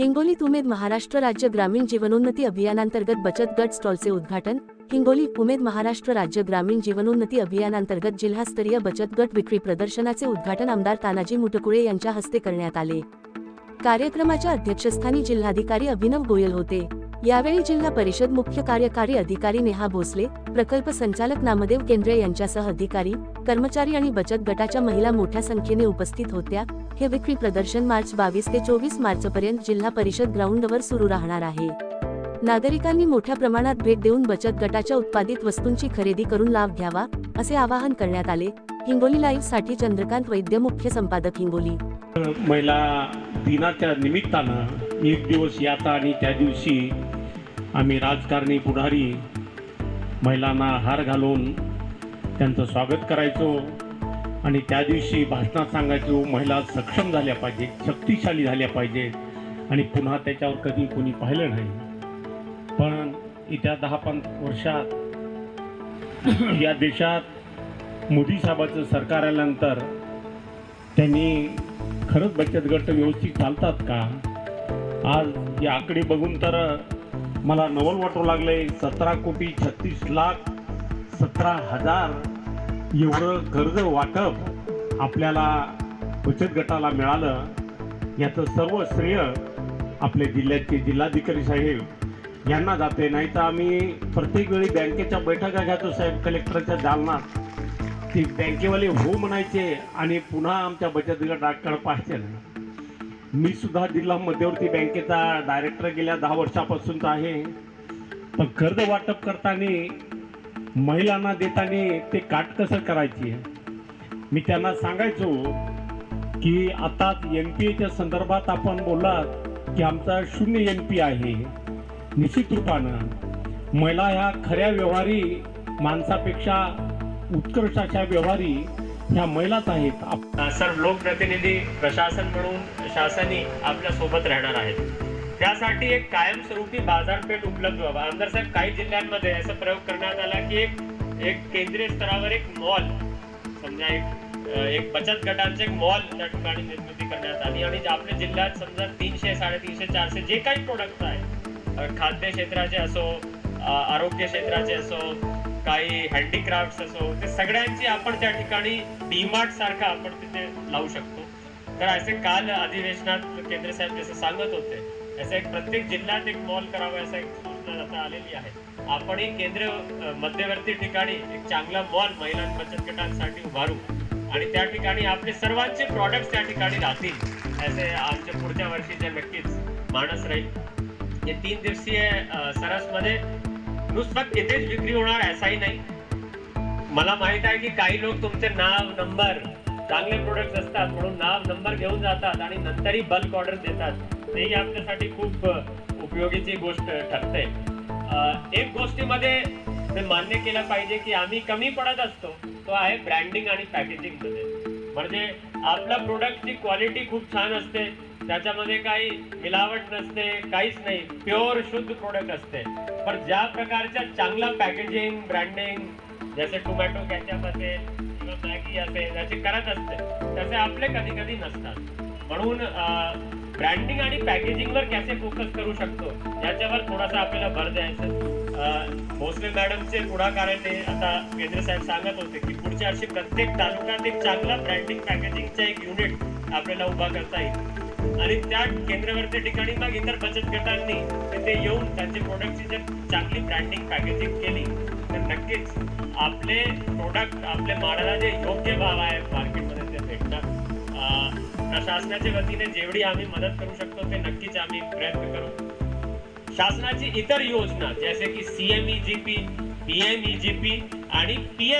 हिंगोलीत उमेद महाराष्ट्र राज्य ग्रामीण जीवनोन्नती अभियानांतर्गत बचत गट स्टॉलचे उद्घाटन. हिंगोली उमेद महाराष्ट्र राज्य ग्रामीण जीवनोन्नती अभियानांतर्गत जिल्हास्तरीय बचत गट विक्री प्रदर्शनाचे उद्घाटन आमदार तानाजी मुटकुळे यांच्या हस्ते करण्यात आले. कार्यक्रमाच्या अध्यक्षस्थानी जिल्हाधिकारी अभिनव गोयल होते. यावेळी जिल्हा परिषद मुख्य कार्यकारी अधिकारी नेहा भोसले प्रकल्प संचालक नामदेव केंद्रे यांच्यासह अधिकारी कर्मचारी आणि बचत गटाच्या महिला मोठ्या संख्येने उपस्थित होत्या. हे विक्री प्रदर्शन मार्च बावीस ते चोवीस मार्च पर्यंत जिल्हा परिषद ग्राउंडवर सुरू राहणार आहे. नागरिकांनी मोठ्या प्रमाणात भेट देऊन बचत गटाच्या उत्पादित वस्तूंची खरेदी करून लाभ घ्यावा असे आवाहन करण्यात आले. हिंगोली लाईव्हसाठी चंद्रकांत वैद्य मुख्य संपादक हिंगोली. महिला दिनाच्या निमित्तानं एक दिवस याचा आणि त्या दिवशी आम्ही राजकारणी पुढारी महिलांना हार घालून त्यांचं स्वागत करायचो. आणि त्या दिवशी भाषणात सांगायचो महिला सक्षम झाल्या पाहिजेत शक्तिशाली झाल्या पाहिजेत आणि पुन्हा त्याच्यावर कधी कोणी पाहिलं नाही. पण येत्या दहा पाच वर्षात या देशात मोदी साहेबाचं सरकार आल्यानंतर त्यांनी खरंच बचत गट व्यवस्थित चालतात का? आज या आकडे बघून तर मला नवल वाटू लागले सतरा कोटी छत्तीस लाख सतरा हजार एवढं कर्ज वाटप आपल्याला बचत गटाला मिळालं याचं सर्व श्रेय आपल्या जिल्ह्याचे जिल्हाधिकारी साहेब यांना जाते. नाही तर आम्ही प्रत्येक वेळी बँकेच्या बैठका घ्यायचो साहेब कलेक्टरच्या दालनात ती बँकेवाले हो म्हणायचे आणि पुन्हा आमच्या बचत गटाकडे पाहायचे मी सुद्धा जिल्हा मध्यवर्ती बँकेचा डायरेक्टर गेल्या दहा वर्षापासूनचा आहे. पण कर्ज वाटप करताना महिलांना देताना ते काट कसं करायची मी त्यांना सांगायचो की आता एन पी एच्या संदर्भात आपण बोललात की आमचा शून्य एन पी आहे. निश्चित रूपानं महिला ह्या खऱ्या व्यवहारी माणसापेक्षा उत्कृष्ट अशा व्यवहारी ह्या महिलाच आहेत. आप- सर्व लोकप्रतिनिधी प्रशासन म्हणून शासनी आपल्यासोबत राहणार आहेत. त्यासाठी एक कायमस्वरूपी बाजारपेठ उपलब्ध व्हावा. आमदार साहेब काही जिल्ह्यांमध्ये असा प्रयोग करण्यात आला की एक एक केंद्रीय स्तरावर एक मॉल समजा एक एक बचत गटांचे एक मॉल त्या ठिकाणी निर्मिती करण्यात आली. आणि आपल्या जिल्ह्यात समजा तीनशे साडेतीनशे चारशे जे काही प्रोडक्ट आहे खाद्य क्षेत्राचे असो आरोग्य क्षेत्राचे असो काही हँडीक्राफ्ट असो ते सगळ्यांची आपण त्या ठिकाणी डीमार्ट सारखा आपण तिथे लावू शकतो. तर असे काल अधिवेशनात केंद्र साहेब जसं सांगत होते असं एक प्रत्येक जिल्ह्यात एक मॉल करावा असा एक सूचना आता आलेली आहे. आपणही केंद्र मध्यवर्ती ठिकाणी एक चांगला मॉल महिला बचत गटांसाठी उभारू. आणि त्या ठिकाणी आपले सर्वांचे प्रॉडक्ट त्या ठिकाणी राहतील असे आमच्या पुढच्या वर्षीचे नक्कीच माणस राहील. हे तीन दिवसीय सरसमध्ये नुसतं तिथेच विक्री होणार असाही नाही. मला माहीत आहे की काही लोक तुमचे नाव नंबर चांगले प्रोडक्ट असतात म्हणून नाव नंबर घेऊन जातात आणि नंतरही बल्क ऑर्डर देतात. तेही आपल्यासाठी खूप उपयोगीची गोष्ट ठरते. एक गोष्टीमध्ये ते मान्य केलं पाहिजे की आम्ही कमी पडत असतो तो आहे ब्रँडिंग आणि पॅकेजिंगमध्ये. म्हणजे आपल्या प्रोडक्टची क्वालिटी खूप छान असते त्याच्यामध्ये काही मिलावट नसते काहीच नाही प्युअर शुद्ध प्रोडक्ट असते. पण ज्या प्रकारच्या चांगला पॅकेजिंग ब्रँडिंग जसे टोमॅटो कॅचअप असेल किंवा मॅगी असेल याचे करत असते तसे आपले कधी कधी नसतात. म्हणून ब्रँडिंग आणि पॅकेजिंगवर कसे फोकस करू शकतो? याच्यावर थोडासा आपल्याला भर द्यायचा भोसले मॅडमचे पुढाकाराने आता केंद्र साहेब सांगत होते की पुढच्या वर्षी प्रत्येक तालुक्यात एक चांगला ब्रँडिंग पॅकेजिंगचा एक युनिट आपल्याला उभा करता येईल. आणि त्या केंद्रावरच्या ठिकाणी मग इतर बचत गटांनी तिथे येऊन त्यांचे प्रोडक्टची जर चांगली ब्रँडिंग पॅकेजिंग केली तर नक्कीच आपले प्रोडक्ट आपल्या मालाला जे योग्य भाव आहे मार्केट शासनाच्या वतीने जेवढी आम्ही मदत करू शकतो ते नक्कीच आम्ही प्रयत्न करू. शासनाची इतर योजना जसे की सीएमईजीपी पीएमईजीपी आणि पीएम